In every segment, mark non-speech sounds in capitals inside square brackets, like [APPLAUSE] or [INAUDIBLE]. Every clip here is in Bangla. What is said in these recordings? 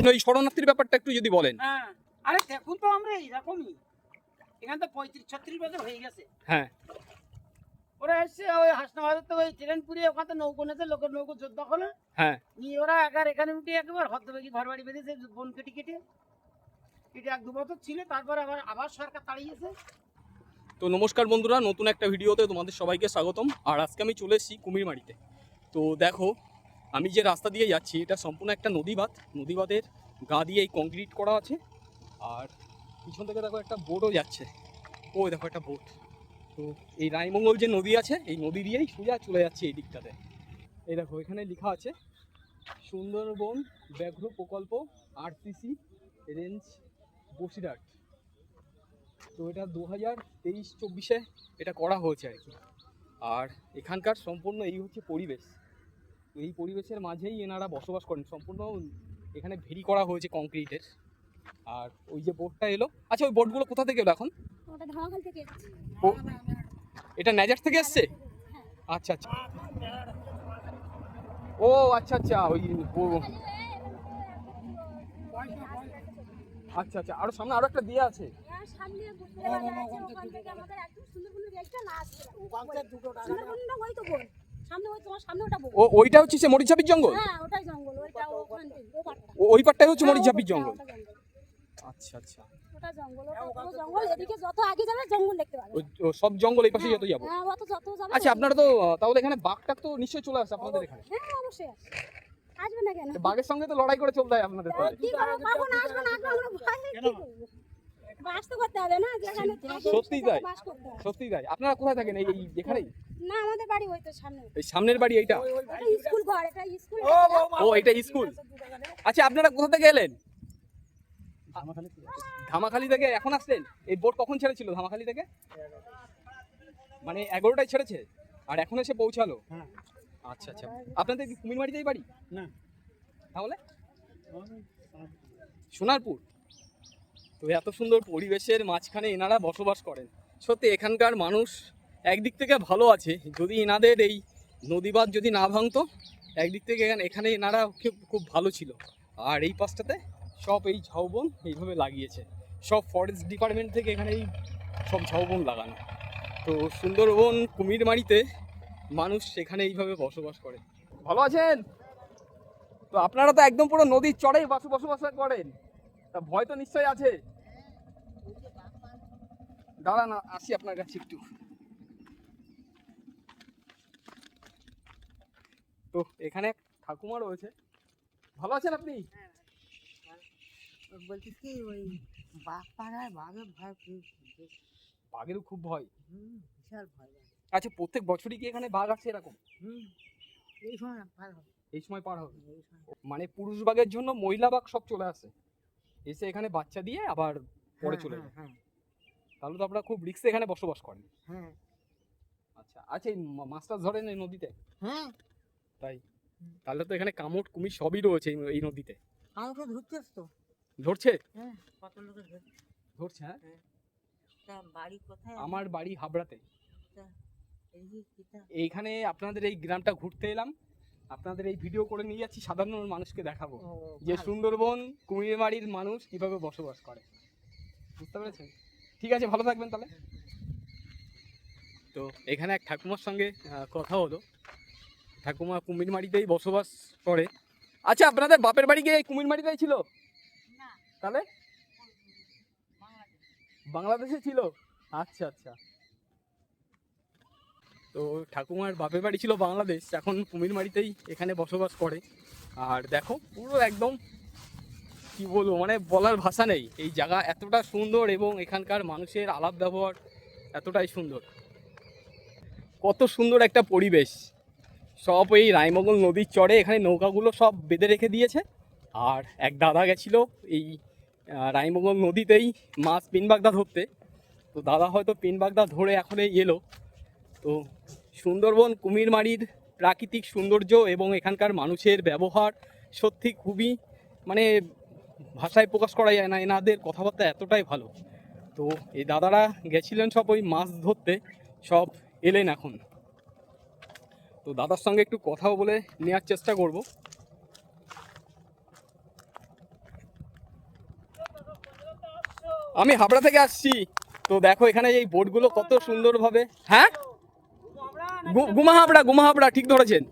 আপনি ওই শরণার্থীর ব্যাপারটা একটু যদি বলেন। হ্যাঁ আরে দেখুন তো আমরা এইরকমই। এখানে তো পঁয়ত্রিশ ছত্রিশ বছর হয়ে গেছে। হ্যাঁ। ওরা এসছে ওই হাসনাবাদের তো ওই ট্রেন পুড়িয়ে ওখানে তো নৌকো নেছে লোকের নৌকো যুদ্ধ হলো হ্যাঁ। নিয়ে ওরা একার এখানে উঠে একেবারে হদ্দবেগি ঘর বাড়ি বেঁধেছে বন কেটে কেটে। কেটে এক দু বছর ছিল তারপর আবার আবার সরকার তাড়িয়েছে। তো নমস্কার বন্ধুরা নতুন একটা ভিডিওতে তোমাদের সবাইকে স্বাগতম। আর আজকে আমি চলে এসেছি কুমিরমারিতে। তো দেখো আমি যে রাস্তা দিয়ে যাচ্ছি, এটা সম্পূর্ণ একটা নদীবাঁধ। নদীবাঁধের গা দিয়ে এই কংক্রিট করা আছে। আর পিছন থেকে দেখো একটা বোটও যাচ্ছে। ওই দেখো একটা বোট তো এই রায়মঙ্গল যে নদী আছে, এই নদী দিয়েই সোজা চলে যাচ্ছে এই দিকটাতে। এই দেখো, এখানে লেখা আছে, সুন্দরবন ব্যাঘ্র প্রকল্প, আরসিসি, রেঞ্জ, বসিরহাট। তো এটা দু হাজার তেইশ চব্বিশে এটা করা হয়েছে আর কি। আর এখানকার সম্পূর্ণ এই হচ্ছে পরিবেশ। এই পরিবেশের মাঝেই এনারা বসবাস করেন। সম্পূর্ণ এখানে ভেরি করা হয়েছে কংক্রিটের আর ওই যে বোটটা এলো। আচ্ছা ওই বোটগুলো কোথা থেকে এলো এখন? এটা ন্যাজার থেকে এসছে? আচ্ছা আচ্ছা। ও আচ্ছা আচ্ছা ওই আচ্ছা আচ্ছা আরও সামনে আরও একটা দিয়ে আছে। হ্যাঁ, সামনে সামনে ওই তোমার সামনে ওটা ও ওইটা হচ্ছে সে মরিচাপির জঙ্গল? হ্যাঁ, ওটাই জঙ্গল, ওইটা ওখান থেকে, ও পাটটা। ওই পাটটাই হচ্ছে হ্যাঁ, মরিচাপির জঙ্গল? আচ্ছা আচ্ছা। ওটা জঙ্গল, ওটা জঙ্গল, এদিকে যত আগে যাবে জঙ্গল দেখতে পাবে। ও সব জঙ্গল এই পাশে যত যাব? হ্যাঁ, যত যাবে আচ্ছা আপনারা তো তাহলে এখানে বাঘটা তো নিশ্চয়ই চলে আসে আপনাদের এখানে। হ্যাঁ, অবশ্যই। আসবে। আসবে না কেন? বাঘের সঙ্গে তো লড়াই করে চলতে হয় আপনাদের কি করব, পাবো না, আসবে না, আমরা ভয় কি করব? বাস তো করতে হবে না যেখানে থাকি, তাই? বাস করতে হবে। সত্যি তাই। আপনারা কোথায় থাকেন? এই এখানেই না আমাদের বাড়ি ওই তো সামনে। এই সামনের বাড়ি এইটা? স্কুল ঘর এটা স্কুল ও এটা স্কুল? আচ্ছা আপনারা কোথা থেকে এলেন? ধামাখালি থেকে এখন আসলেন? এই বোট কখন ছেড়েছিল ধামাখালি থেকে? মানে এগারোটায় ছেড়েছে? আর এখন এসে পৌঁছালো? হ্যাঁ। আচ্ছা আচ্ছা। আপনাদের কি কুমিরমারিতেই বাড়ি? না। তাহলে? সোনারপুর? তো এত সুন্দর পরিবেশের মাঝখানে এনারা বসবাস করেন। সত্যি, এখানকার মানুষ একদিক থেকে ভালো আছে, যদি এনাদের এই নদীবাদ যদি না ভাঙতো, একদিক থেকে এখানে এখানে এনারা খুব ভালো ছিল। আর এই পাশটাতে সব এই ঝাউবন এইভাবে লাগিয়েছে। সব ফরেস্ট ডিপার্টমেন্ট থেকে এখানে এই সব ঝাউবন লাগানো। তো সুন্দরবন কুমিরমারিতে মানুষ সেখানে এইভাবে বসবাস করে। ভালো আছেন? তো আপনারা তো একদম পুরো নদীর চড়েই বাসু বসবাস করেন। তা ভয় তো নিশ্চয়ই আছে। দাঁড়ান আসি আপনার কাছে একটু। তো এখানে ঠাকুমা রয়েছে। ভালো আছেন আপনি? বলছিস কি ওই বাঘ পাড়ায় বাঘের ভয় বাঘেরও খুব ভয়? বিশাল ভয় আচ্ছা প্রত্যেক বছরই কি এখানে বাঘ আসে এরকম? এই সময় পার হবে। এই সময় পার হবে? মানে পুরুষ বাঘের জন্য মহিলা বাঘ সব চলে আসে। এসে এখানে বাচ্চা দিয়ে আবার পরে হ্যাঁ, চলে হ্যাঁ, যায়। হ্যাঁ। তাহলে তো আপনারা খুব রিক্সে এখানে বসবাস করেন। হ্যাঁ। আচ্ছা আচ্ছা এই মা- মাছ টাছ ধরেন এই নদীতে। হ্যাঁ। তাই? তাহলে তো এখানে কামড় কুমির সবই রয়েছে এই- নদীতে। কাউকে ধরছিস তো। ধরছে? হ্যাঁ। কত লোকে ধরছে। হ্যাঁ? তা বাড়ি কোথায়? আমার বাড়ি হাবড়াতে। এইখানে আপনাদের এই গ্রামটা ঘুরতে এলাম। আপনাদের এই ভিডিও করে নিয়ে যাচ্ছি সাধারণ মানুষকে দেখাবো। যে। সুন্দরবন কুমিরমারির মানুষ কীভাবে বসবাস করে। বুঝতে পেরেছেন? ঠিক আছে ভালো থাকবেন তাহলে। তো এখানে এক ঠাকুমার সঙ্গে কথা হলো। ঠাকুমা কুমিরমারিতেই বসবাস করে। আচ্ছা আপনাদের বাপের বাড়ি গিয়ে কুমিরমারিতেই ছিল? তাহলে? বাংলাদেশে ছিল? আচ্ছা আচ্ছা। তো ঠাকুমার বাপের বাড়ি ছিল বাংলাদেশ এখন কুমিরমারিতেই এখানে বসবাস করে। আর দেখো পুরো একদম কি বলব মানে বলার ভাষা নেই। এই জায়গা এতটা সুন্দর এবং এখানকার মানুষের আলাপ ব্যবহার এতটাই সুন্দর। কত সুন্দর একটা পরিবেশ। সব এই রায়মঙ্গল নদীর চড়ে এখানে নৌকাগুলো সব বেঁধে রেখে দিয়েছে। আর এক দাদা গেছিল এই রায়মঙ্গল নদীতেই মাছ পিনবাগদা ধরতে। তো দাদা হয়তো পিনবাগদা ধরে এখন এলো। তো সুন্দরবন, কুমিরমারির প্রাকৃতিক সৌন্দর্য এবং এখানকার মানুষের ব্যবহার সত্যি খুবই মানে ভাষায় প্রকাশ করা যায় না, এনাদের কথাবার্তা এতটাই ভালো। তো এই দাদারা গেছিলেন সব ওই মাছ ধরতে, সব এলেন এখন। তো দাদার সঙ্গে একটু কথাও বলে নেওয়ার চেষ্টা করব। আমি হাবড়া থেকে আসছি। তো দেখো এখানে এই বোটগুলো কত সুন্দরভাবে হ্যাঁ? গুমা হাবড়া গুমা হাবড়া, ঠিক ধরেছেন।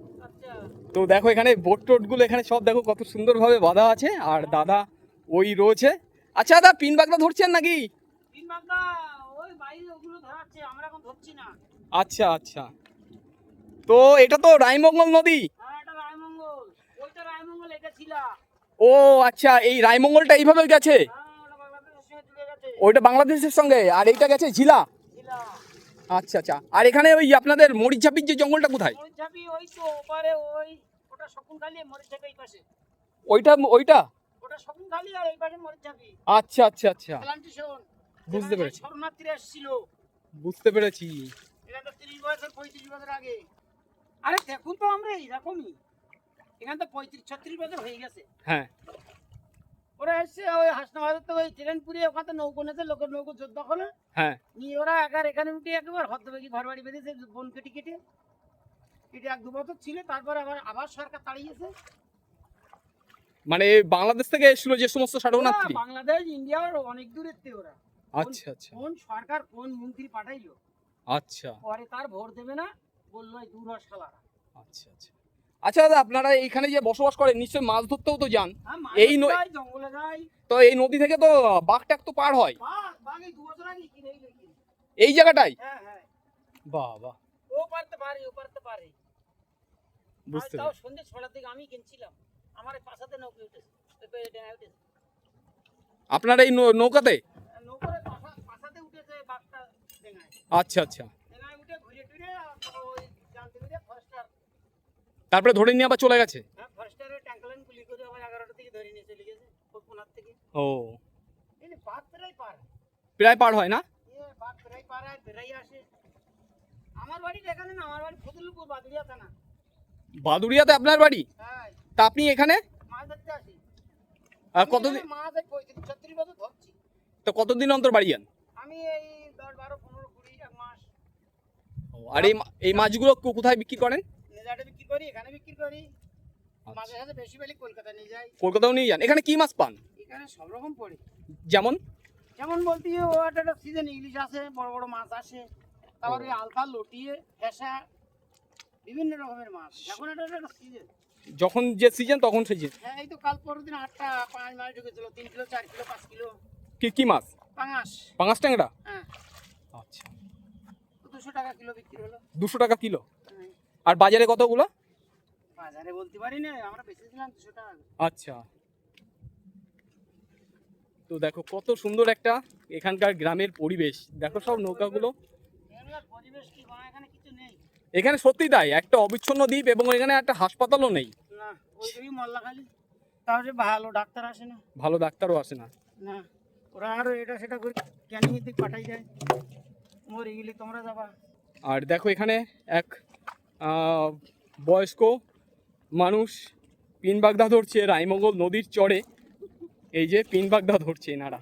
তো দেখো এখানে বোট টোটগুলো এখানে সব দেখো কত সুন্দরভাবে বাঁধা আছে। আর দাদা ওই রয়েছে। আচ্ছা দাদা পিন বাগদা ধরছেন নাকি? তিন বাগদা ওই বাইরে ওগুলো ধরাচ্ছে আমরা এখন ধরছি না। আচ্ছা আচ্ছা। তো এটা তো রায়মঙ্গল নদী? হ্যাঁ ও আচ্ছা এই রায়মঙ্গলটা এইভাবে গেছে? হ্যাঁ ওটা বাংলাদেশের সঙ্গে ওইটা বাংলাদেশের সঙ্গে? আর এইটা গেছে ঝিলা? আচ্ছা আচ্ছা। আর এখানে ওই আপনাদের মরিচাপির যে জঙ্গলটা কোথায়? ওই তো ওপারে ওই ওটা শকুনখালি মরিচাপি পাশে। ওইটা ওইটা? ওটা শকুনখালি আর এই পাশে মরিচাপি আচ্ছা আচ্ছা আচ্ছা। বুঝতে পেরেছি। শরণার্থীরা এসেছিল। বুঝতে পেরেছি। এটা তো তিরিশ বছর পঁয়ত্রিশ বছর আগে। আরে দেখুন তো আমরা এইরকমই। এখানে তো পঁয়ত্রিশ ছত্রিশ বছর হয়ে গেছে। হ্যাঁ। ওরা এসছে ওই হাসনাবাদের তো ওই ট্রেন ওখানে নৌকো নেতে লোকের নৌকো যুদ্ধ করে হ্যাঁ। নিয়ে ওরা একার এখানে উঠে একেবারে হদ্দবেগি ঘর বাড়ি বেঁধেছে বন কেটে কেটে কেটে এক দু বছর ছিল তারপর আবার আবার সরকার তাড়িয়েছে। মানে বাংলাদেশ থেকে এসেছিল যে সমস্ত শরণার্থী বাংলাদেশ ইন্ডিয়ার অনেক দূরের থেকে ওরা। আচ্ছা আচ্ছা। কোন সরকার কোন মন্ত্রী পাঠাইলো? আচ্ছা। পরে তার ভোট দেবে না বলল এই দূর হ শালারা। আচ্ছা আচ্ছা। আচ্ছা দাদা আপনারা এইখানে যে বসবাস করেন নিশ্চয়ই মাছ ধরতেও তো যান। হ্যাঁ, এই জঙ্গলে তো এই নদী থেকে তো বাঘ টাক তো পার হয়। এই জায়গাটাই হ্যাঁ হ্যাঁ। বাহ বাহ। ও পারতে পারে ও পারতে পারে। বুঝতে সন্ধ্যে ছটার দিকে আমি কিনছিলাম আপনার এই নৌকাতে? আচ্ছা আচ্ছা। তারপরে ধরে নিয়ে আবার চলে গেছে? হ্যাঁ ও। প্রায় পার। হয় না? এ বাঘ প্রায় পার বেড়াই আসে। আমার বাড়ি এখানে না আমার বাড়ি ফতুলপুর বাদুরিয়া থানা বাদুড়িয়াতে আপনার বাড়ি? হ্যাঁ তা আপনি এখানে? মাছ ধরতে আসি আহ, কতদিন তো কতদিন অন্তর বাড়ি যান? আমি এই দশ বারো পনেরো কুড়ি এক মাস। আর এই এই মাছগুলো কোথায় বিক্রি করেন? নেজাটে বিক্রি করি এখানে বিক্রি করি। আচ্ছা। মাঝে সাথে বেশি কলকাতা নিয়ে যাই। কলকাতাও নিয়ে যান। এখানে কি মাছ পান? এখানে সব রকম পড়ে। যেমন? যেমন বলতে ও একটা একটা সিজন ইলিশ আসে বড় বড় মাছ আসে। তারপরে। আলফা লটিয়ে ফেসা বিভিন্ন রকমের মাছ। এখন এটা একটা সিজন যখন যে সিজন তখন সিজন হ্যাঁ এই তো কাল পরের দিন আটটা পাঁচ মাছ ঢুকেছিল তিন কিলো চার কিলো পাঁচ কিলো। কি কি মাছ? পাঙাশ। পাঙাশ ট্যাংরা? হ্যাঁ। আচ্ছা। দুশো টাকা কিলো বিক্রি হলো। দুশো টাকা কিলো? হ্যাঁ। আর বাজারে কতগুলো? বাজারে বলতে পারি না আমরা বেচেছিলাম দুশো টাকা আচ্ছা। তো দেখো কত সুন্দর একটা এখানকার গ্রামের পরিবেশ। দেখো সব নৌকাগুলো। পরিবেশ কি এখানে কিছু নেই। এখানে সত্যি তাই একটা অবিচ্ছন্ন দ্বীপ এবং এখানে একটা হাসপাতালও নেই। তাহলে ভালো ডাক্তার আসে না। ভালো ডাক্তারও আসে না। না ওরা আরও এটা সেটা করে ক্যানিং দিক পাঠাই দেয়। মরে গেলে তোমরা যাবা। আর দেখো এখানে এক বয়স্ক মানুষ পিন বাগদা ধরছে রায়মঙ্গল নদীর চড়ে এই যে পিন বাগদা ধরছে এনারা।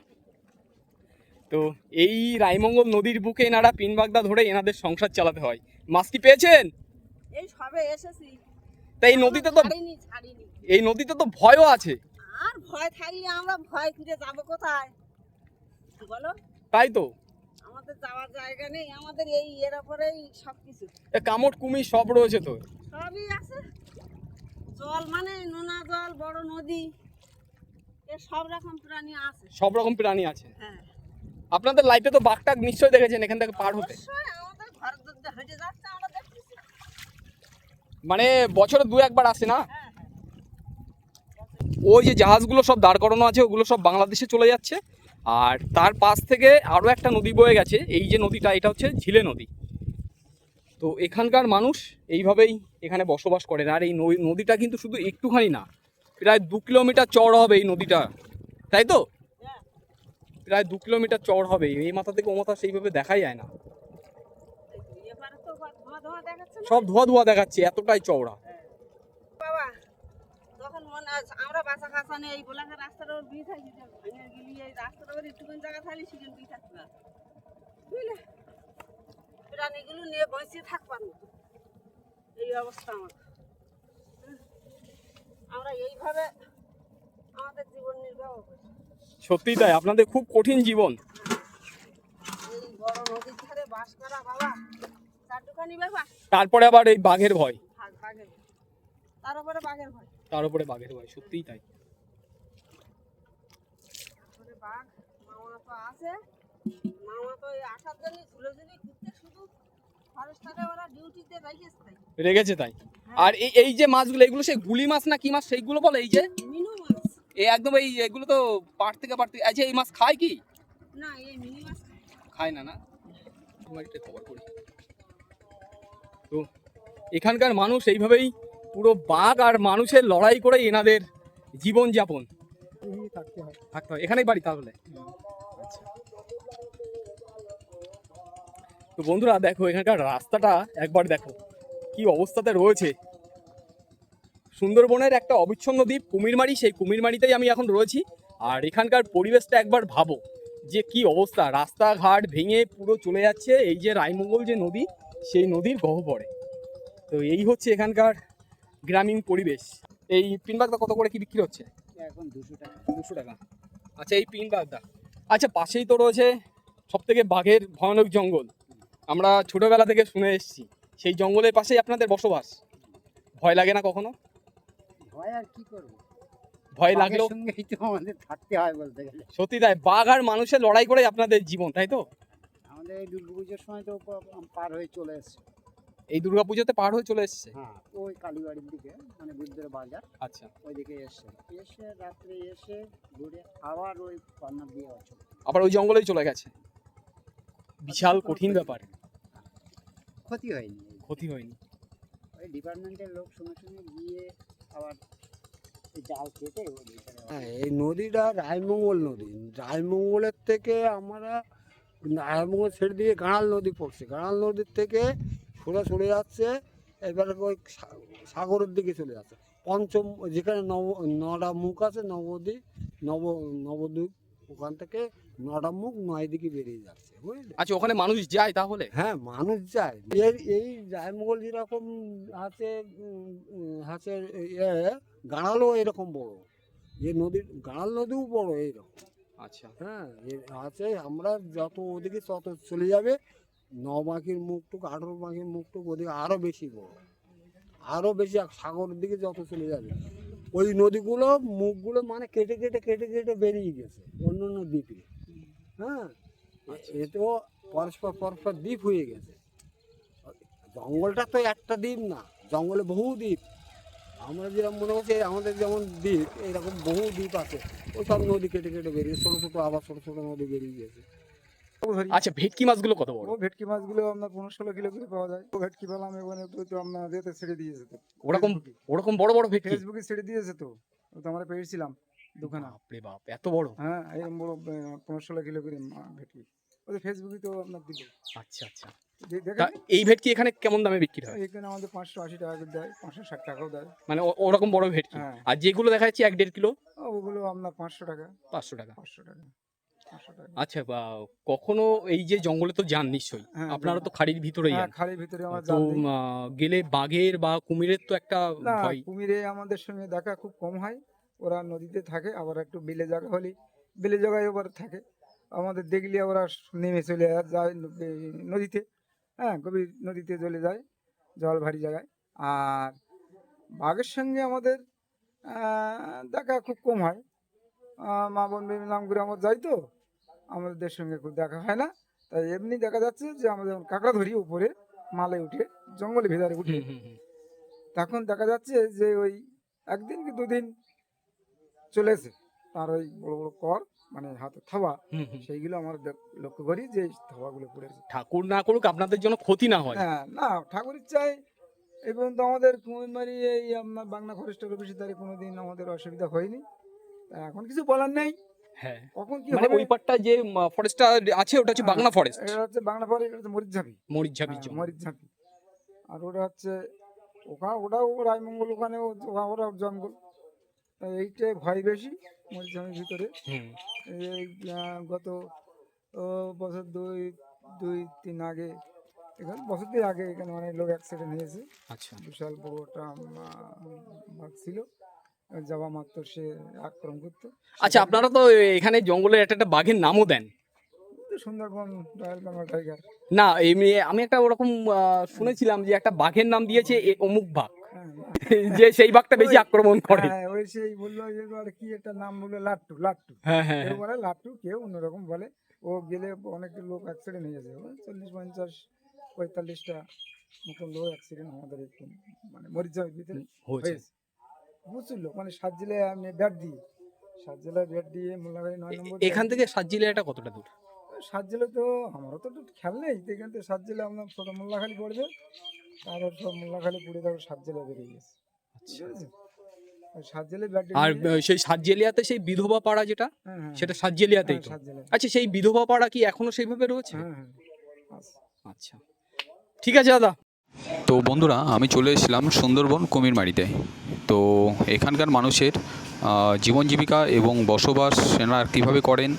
তো এই রায়মঙ্গল নদীর বুকে এনারা পিন বাগদা ধরে এনাদের সংসার চালাতে হয়। মাছ কি পেয়েছেন? এই সবে এসেছি। তাই এই নদীতে তো এই নদীতে তো ভয়ও আছে। আর ভয় থাকলে আমরা ভয় ফিরে যাব কোথায়? বলো? তাই তো। আমাদের যাওয়ার জায়গা নেই আমাদের এই এর ওপরেই সব কিছু এ কামড় কুমির সব রয়েছে তো। সবই আছে। জল মানে নোনা জল বড় নদী। এ সব রকম প্রাণী আছে। সব রকম প্রাণী আছে। হ্যাঁ। আপনাদের লাইফে তো বাঘটাক নিশ্চয়ই দেখেছেন এখান থেকে পার হতে। মানে বছরে দু একবার আসে না? হ্যাঁ হ্যাঁ। ওই যে জাহাজগুলো সব দাঁড় করানো আছে ওগুলো সব বাংলাদেশে চলে যাচ্ছে। আর তার পাশ থেকে আরও একটা নদী বয়ে গেছে এই যে নদীটা এটা হচ্ছে ঝিলে নদী। তো এখানকার মানুষ এইভাবেই এখানে বসবাস করেন আর এই নদীটা কিন্তু শুধু একটুখানি না প্রায় দু কিলোমিটার চড় হবে এই নদীটা তাই তো? প্রায় দু কিলোমিটার চড় হবে। এই মাথা থেকে ও মাথা সেইভাবে দেখাই যায় না। সব ধোয়া ধোয়া দেখাচ্ছে, এতটাই চওড়া। বাবা, তখন মনে আছে, আমরা বাসা এই ওর জায়গা থাকলে বিয়ে পারে বুঝলে? প্রাণীগুলো নিয়ে মতো। এই অবস্থা আমার। আমরা এইভাবে আমাদের জীবন নির্বাহ করি সত্যি তাই, আপনাদের খুব কঠিন জীবন। তারপরে আবার এই বাঘের ভয়। তার উপরে বাঘের ভয়, সত্যিই তাই। তাই। আর এই এই যে মাছগুলো, এগুলো সেই গুলি মাছ না কি মাছ, সেইগুলো বলে এই যে? এই একদম এই এগুলো তো পাট থেকে পাট থেকে আচ্ছা এই মাছ খায় কি? না এই মিনি মাছ খায়। না না? আমার একটা খবর করি। তো এখানকার মানুষ এইভাবেই পুরো বাঘ আর মানুষের লড়াই করে এনাদের জীবন যাপন। থাকতে হয় থাকতে হয়। এখানেই বাড়ি তাহলে? আচ্ছা। তো বন্ধুরা দেখো এখানকার রাস্তাটা একবার দেখো কি অবস্থাতে রয়েছে। সুন্দরবনের একটা অবিচ্ছন্ন দ্বীপ কুমিরমারি সেই কুমিরমারিতেই আমি এখন রয়েছি। আর এখানকার পরিবেশটা একবার ভাবো যে কি অবস্থা। রাস্তাঘাট ভেঙে পুরো চলে যাচ্ছে এই যে রায়মঙ্গল যে নদী সেই নদীর গহ্বরে। তো এই হচ্ছে এখানকার গ্রামীণ পরিবেশ। এই পিনবাগদা কত করে কি বিক্রি হচ্ছে? এখন দুশো টাকা। দুশো টাকা। আচ্ছা এই পিন বাগদা আচ্ছা পাশেই তো রয়েছে সব থেকে বাঘের ভয়ানক জঙ্গল। আমরা ছোটবেলা থেকে শুনে এসেছি। সেই জঙ্গলের পাশেই আপনাদের বসবাস। ভয় লাগে না কখনো? ভয় আর কি করব? ভয় লাগলেও সঙ্গেই তো আমাদের থাকতে হয় বলতে গেলে। সত্যি তাই বাঘ আর মানুষের লড়াই করে আপনাদের জীবন তাই তো? আমাদের এই দুর্গাপুজোর সময় তো পার হয়ে চলে এসছে। এই দুর্গাপুজোতে পার হয়ে চলে এসছে? হ্যাঁ ওই কালীবাড়ির দিকে মানে বুদ্ধের বাজার। আচ্ছা। ওইদিকে এসছে। এসে রাত্রে এসে ঘুরে আবার ওই পান্না দিয়ে আছে আবার ওই জঙ্গলেই চলে গেছে। বিশাল কঠিন ব্যাপার। ক্ষতি হয়নি। ক্ষতি হয়নি। ওই ডিপার্টমেন্টের লোক সঙ্গে শুনে গিয়ে আবার হ্যাঁ এই নদীটা রায়মঙ্গল নদী। রায়মঙ্গলের থেকে আমরা রায়মঙ্গল ছেড়ে দিয়ে গাঁড়াল নদী পড়ছে। গাঁড়াল নদীর থেকে সোজা চলে যাচ্ছে, এবার ওই সাগরের দিকে চলে যাচ্ছে। পঞ্চম, যেখানে নব নটা মুখ আছে, নবদ্বীপ, নব, নবদ্বীপ ওখান থেকে নটা মুখ নয় দিকে বেরিয়ে যাচ্ছে বুঝলে? আচ্ছা ওখানে মানুষ যায় তাহলে? হ্যাঁ মানুষ যায়। এর এই রায়মঙ্গল যেরকম আছে উম, উম, ইয়ে গাঁড়ালও এরকম বড়। যে নদীর গাঁড়াল নদীও বড় এইরকম। আচ্ছা। হ্যাঁ আছে আমরা যত ওদিকে তত চলে যাবে ন বাঁকির মুখটুক আঠেরো বাঁকির মুখটুক ওদিকে আরও বেশি বড়। আরও বেশি সাগরের দিকে যত চলে যাবে। ওই নদীগুলো মুখগুলো মানে কেটে কেটে কেটে কেটে বেরিয়ে গেছে অন্য অন্য দ্বীপে। হ্যাঁ? এ- এ তো পরস্পর পরস্পর দ্বীপ হয়ে গেছে। জঙ্গলটা তো একটা দ্বীপ না জঙ্গলে বহু দ্বীপ। আমরা যেরকম মনে হচ্ছে আমাদের যেমন দ্বীপ এরকম বহু দ্বীপ আছে। ওই সব নদী কেটে কেটে বেরিয়ে ছোটো ছোটো আবার ছোটো ছোটো নদী বেরিয়ে গেছে। আচ্ছা ভেটকি মাছগুলো কত বড়? ভেটকি মাছগুলো আপনার পনেরো ষোলো কিলো করে পাওয়া যায়। ও ভেটকি পেলাম এখানে তো তো আপনার যেতে ছেড়ে দিয়েছে তো ওরকম। ওরকম বড় বড় ভেটকি? ফেসবুকে ছেড়ে দিয়েছে তো ও তো আমরা পেয়েছিলাম। বাপরে বাপ এত বড়? হ্যাঁ এরকম বড় পনেরো ষোলো কিলো করে ভেটকি। ওদের ফেসবুকে তো আপনার দিল আচ্ছা আচ্ছা। এই ভেটকি এখানে কেমন দামে বিক্রি হয়? এখানে আমাদের পাঁচশো আশি টাকা করে দেয় পাঁচশো ষাট টাকাও দেয়। মানে ওরকম বড় ভেটকি? হ্যাঁ। আর যেগুলো দেখা যাচ্ছে এক দেড় কিলো? ওগুলো আপনার পাঁচশো টাকা। পাঁচশো টাকা। পাঁচশো টাকা আচ্ছা বা কখনো এই যে জঙ্গলে তো যান নিশ্চয়ই। হ্যাঁ, আপনারা তো খাড়ির ভিতরে হ্যাঁ যান। ভিতরে আমার তো গেলে বাঘের বা কুমিরের তো একটা কুমিরে আমাদের সঙ্গে দেখা খুব কম হয়। ওরা নদীতে থাকে আবার একটু বিলে জায়গা হলে বিলে জায়গায় আবার থাকে। আমাদের দেখলে ওরা নেমে চলে যায় নদীতে হ্যাঁ গভীর নদীতে চলে যায় জল ভারী জায়গায়। আর বাঘের সঙ্গে আমাদের দেখা খুব কম হয়। মা বোন নাম করে আমার যাই তো আমাদের সঙ্গে খুব দেখা হয় না। তাই এমনি দেখা যাচ্ছে যে আমরা যেমন কাঁকড়া ধরি উপরে মালে উঠে জঙ্গলে ভেতরে উঠে। তখন দেখা যাচ্ছে যে ওই একদিন কি দুদিন চলেছে তার ওই বড় বড় কর মানে হাতে থাবা। সেইগুলো আমরা লক্ষ্য করি যে থাবাগুলো পড়েছে ঠাকুর না করুক আপনাদের জন্য ক্ষতি না হয়। হ্যাঁ না ঠাকুরের চাই এই পর্যন্ত আমাদের কুমিরমারি এই আপনার বাংলা ফরেস্টের অফিসের দ্বারা কোনোদিন আমাদের অসুবিধা হয়নি। এখন কিছু বলার নেই। হ্যাঁ। কখন কি মানে ওই পাটটা যে ফরেস্টটা আছে ওটা হচ্ছে বাংলা ফরেস্ট এটা হচ্ছে বাংলা ফরেস্ট এটা হচ্ছে মরিচঝাপি হ্যাঁ, মরিচঝাপি আর ওটা হচ্ছে ওখানে ওটাও রায়মঙ্গল ওখানে ওরাও জঙ্গল। এইটাই ভয় বেশি মরিচঝাপির ভিতরে। এই গত বছর দুই দুই তিন আগে এখানে বছর দুই আগে এখানে অনেক লোক অ্যাক্সিডেন্ট হয়েছে। আচ্ছা। বিশাল বড় একটা বাঘ ছিল। যাওয়া মাত্র সে আক্রমণ করতো। আচ্ছা আপনারা তো এখানে জঙ্গলের একটা একটা বাঘের নামও দেন। Sundarban royal Bengal tiger. না এমনি আমি একটা ওরকম শুনেছিলাম যে একটা বাঘের নাম দিয়েছে অমুক বাঘ। হ্যাঁ [LAUGHS] যে সেই বাঘটা বেশি আক্রমণ করে। হ্যাঁ, ওই সেই বলল যে এবার কি একটা নাম বলল? লাট্টু লাট্টু। হ্যাঁ হ্যাঁ। কেউ বলে লাট্টু কেউ অন্যরকম বলে। ও গেলে অনেক লোক অ্যাক্সিডেন্ট হয়ে ওই চল্লিশ পঞ্চাশ পঁয়তাল্লিশটা মতন লোক অ্যাক্সিডেন্ট আমাদের একটু মানে মরিচের ভিতরে হয়েছে। প্রচুর লোক মানে সাত জেলায় আমি ব্যাট দিই। সাত জেলায় ব্যাট দিয়ে মোল্লাগাড়ি নয় নম্বর এখান থেকে সাত সাতজিলিয়াটা কতটা দূর? সাত জেলে তো আমারও তো একটু খেয়াল নেই এখান থেকে সাত জেলে আপনার ছোটো মোল্লাখালি পড়বে। তারপর সব মোল্লাখালি পড়ে তারপর সাত জেলে বেরিয়ে গেছে। বুঝতে আর সেই সাতজেলিয়াতে সেই বিধবা পাড়া যেটা হ্যাঁ হ্যাঁ। সেটা সাতজেলিয়াতেই তো। আচ্ছা সেই বিধবা পাড়া কি এখনও সেইভাবে রয়েছে? হ্যাঁ হ্যাঁ। আচ্ছা। ঠিক আছে দাদা। তো বন্ধুরা আমি চলে এসেছিলাম সুন্দরবন কুমির কুমিরমারিতে তো এখানকার মানুষের জীবন জীবিকা এবং বসবাস এনারা কীভাবে করেন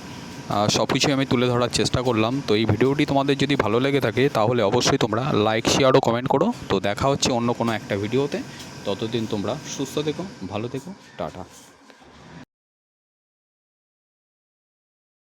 সব কিছুই আমি তুলে ধরার চেষ্টা করলাম। তো এই ভিডিওটি তোমাদের যদি ভালো লেগে থাকে তাহলে অবশ্যই তোমরা লাইক শেয়ার ও কমেন্ট করো। তো দেখা হচ্ছে অন্য কোনো একটা ভিডিওতে। ততদিন তোমরা সুস্থ থেকো ভালো থেকো টাটা।